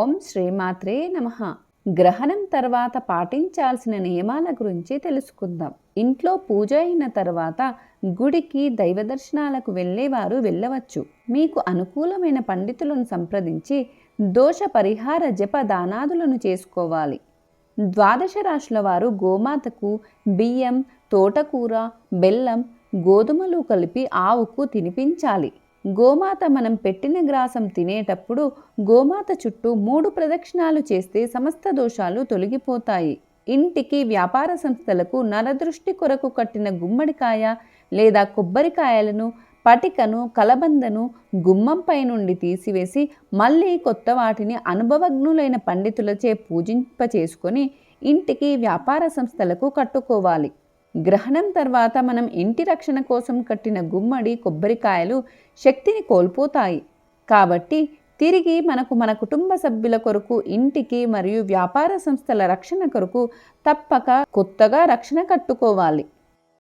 ఓం శ్రీమాత్రే నమ. గ్రహణం తర్వాత పాటించాల్సిన నియమాల గురించి తెలుసుకుందాం. ఇంట్లో పూజ అయిన తర్వాత గుడికి దైవ దర్శనాలకు వెళ్ళేవారు వెళ్ళవచ్చు. మీకు అనుకూలమైన పండితులను సంప్రదించి దోష పరిహార జప దానాదులను చేసుకోవాలి. ద్వాదశ రాశుల వారు గోమాతకు బియ్యం తోటకూర బెల్లం గోధుమలు కలిపి ఆవుకు తినిపించాలి. గోమాత మనం పెట్టిన గ్రాసం తినేటప్పుడు గోమాత చుట్టూ మూడు ప్రదక్షిణాలు చేస్తే సమస్త దోషాలు తొలగిపోతాయి. ఇంటికి వ్యాపార సంస్థలకు నరదృష్టి కొరకు కట్టిన గుమ్మడికాయ లేదా కొబ్బరికాయలను పటికను కలబందను గుమ్మంపై నుండి తీసివేసి మళ్ళీ కొత్త వాటిని అనుభవజ్ఞులైన పండితులచే పూజింప చేసుకొని ఇంటికి వ్యాపార సంస్థలకు కట్టుకోవాలి. గ్రహణం తర్వాత మనం ఇంటి రక్షణ కోసం కట్టిన గుమ్మడి కొబ్బరికాయలు శక్తిని కోల్పోతాయి. కాబట్టి తిరిగి మనకు మన కుటుంబ సభ్యుల కొరకు ఇంటికి మరియు వ్యాపార సంస్థల రక్షణ కొరకు తప్పక కొత్తగా రక్షణ కట్టుకోవాలి.